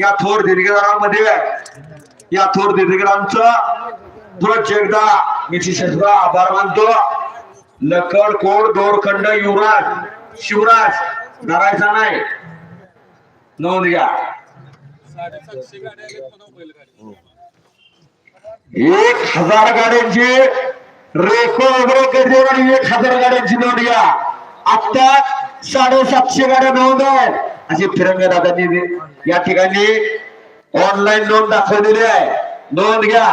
या थोर दीर्घरामध्ये या थोर दीर्घरांचं पुरच एकदा मी आभार मानतो. लकड कोड दोरखंड युवराज शिवराज धरायचा नाही. नोंद घ्या. एक हजार गाड्यांची रेकॉर्ड ब्रेक आणि एक हजार गाड्यांची नोंद घ्या. आता साडेसातशे गाड्या नोंद आहेत. अशी फिरंग दादांनी या ठिकाणी ऑनलाईन नोंद दाखवलेली आहे. नोंद घ्या.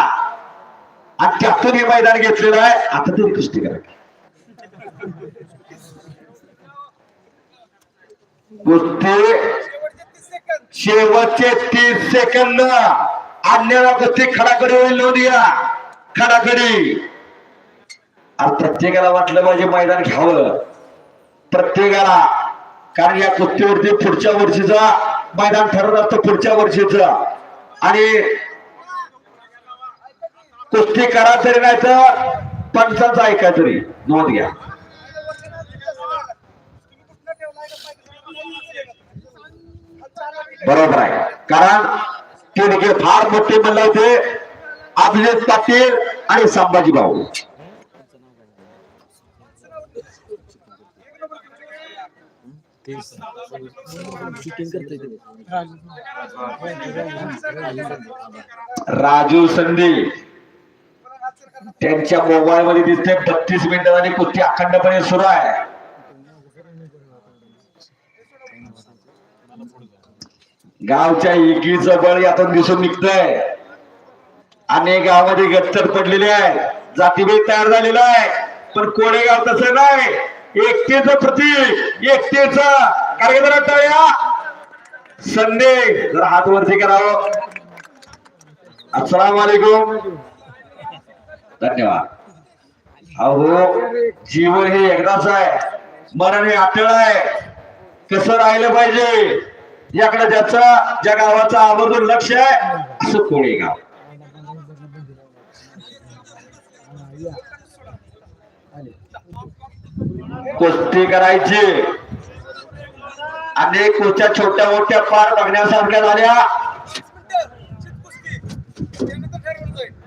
आणि त्यातून हे मैदान घेतलेलं आहे. आता तरी कुस्ती करा. कुस्ती शेवटचे तीस सेकंद अन्याला कुस्ती खडाकडे होईल नोंद घ्या. खडाकडी आणि प्रत्येकाला वाटलं पाहिजे मैदान घ्यावं. प्रत्येकाला. कारण या कुस्तीवरती पुढच्या वर्षीचा मैदान ठरत असतं पुढच्या वर्षीचा आणि कुस्ती करा तरी नाही तर पंचांचा ऐका तरी नोंद घ्या. बरोबर आहे. कारण ते फार मोठे म्हणलं होते अभिजित पाटील आणि संभाजी भाऊ राजू संधी. त्यांच्या मोबाईल मध्ये दिसते बत्तीस मिनिटं आणि कुस्ती अखंडपणे सुरू आहे. गावच्या एकीचं बळ यातून दिसून निघतंय. अनेक गावामध्ये गच्चर पडलेले आहे जातीभेद तयार झालेला आहे. पण कोडेगाव तसं नाही. एकतेच प्रतीक एकटेच कार्यक्रम या संडे जरा हात वरती करावं. अस्सलाम वालेकुम. धन्यवाद. अहो जीवन हे एकदाच आहे. मरण हे अटळ आहे. कसं राहिलं पाहिजे? याकडे ज्याचा ज्या गावाचं आवर्जून लक्ष आहे असं कोणी गाव. कुस्ती करायची. आणि कुस्त्या छोट्या मोठ्या पार बघण्यासारख्या झाल्या.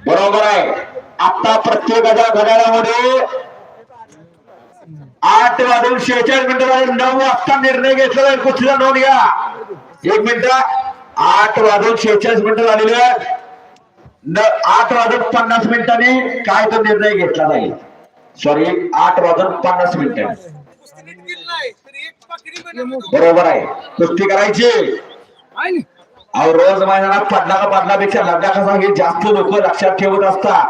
बरोबर आहे. आता प्रत्येकाच्या घड्याळामध्ये आठ वाजून शेहेचाळीस मिनिटं झाले. नऊ वाजता निर्णय घेतलेला आहे. कुस्तीचा नोंद घ्या. एक मिनिट. आठ वाजून शेहेचाळीस मिनिटं झालेली आहेत. न- आठ वाजून पन्नास मिनिटांनी काय तो निर्णय घेतला जाईल सॉरी आठ वाजून पन्नास मिनिटं बरोबर आहे. कुस्ती करायची. अहो रोज मैदानात पडला का पडल्यापेक्षा लढला कसा हे जास्त लोक लक्षात ठेवत असतात.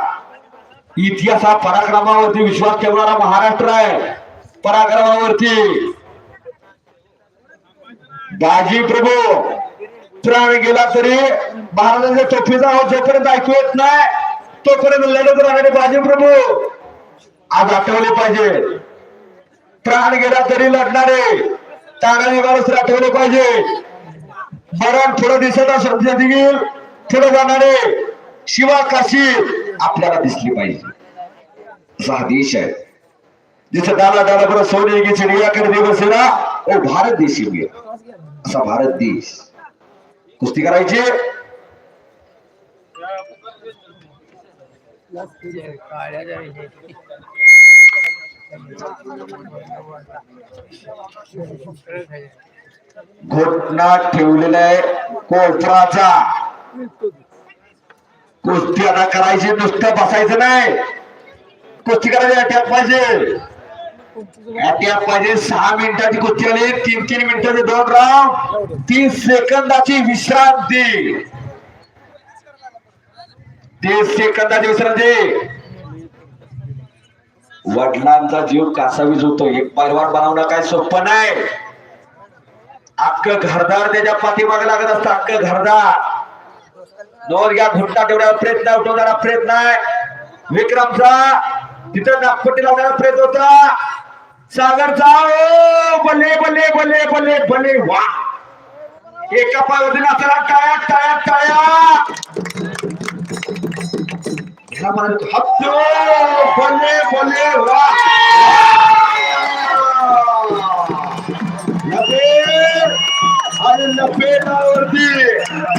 इतिहास हा पराक्रमावरती विश्वास ठेवणारा महाराष्ट्र आहे. पराक्रमावरती. बाजी प्रभू प्राण गेला तरी महाराजांच्या टोपीचा आवाज जोपर्यंत ऐकू येत नाही तोपर्यंत लढत राहणारे बाजी प्रभू. आज आठवले पाहिजे. प्राण गेला तरी लढणारे. तानाने माणूस आठवले पाहिजे. मरण थोडं दिसत असेल म्हणजे देखील जाणारे शिवा काशी आपल्याला दिसली पाहिजे. असा हा देश आहे. जिथे दादा दादा बरोबर सोने की चिडियाकडे दिवस ना ओ भारत देश असा भारत देश. कुस्ती करायची? घोटना ठेवलेला आहे कोपराचा कुस्ती आता करायची नुसतं बसायचं नाही. कुस्ती करायची अटॅक पाहिजे. अटॅक पाहिजे सहा मिनिटाची कुस्ती आली तीन तीन मिनिटाचे दोन राव तीन सेकंदाची विश्रांती. तीस सेकंदाची विश्रांती. वडिलांचा जीव कासावीज होतो. एक पैलवान बनवणं काय सोपं नाही. अख्खं घरदार त्याच्या पाठीमागे लागत असतं. अख्खं घरदार. दोन घ्या घुंटा तेवढ्या प्रयत्न उठवणारा प्रयत्न आहे. विक्रमचा. तिथं नागपट्टी लावण्याचा प्रयत्न होता. सागरचा. ओ बल्ले बल्ले बल्ले बल्ले बल्ले. वा. एका पावतीला नाचला टाळ्या टाळ्या टाळ्या. ह्या म्हणाले, हत्तो, बल्ले वा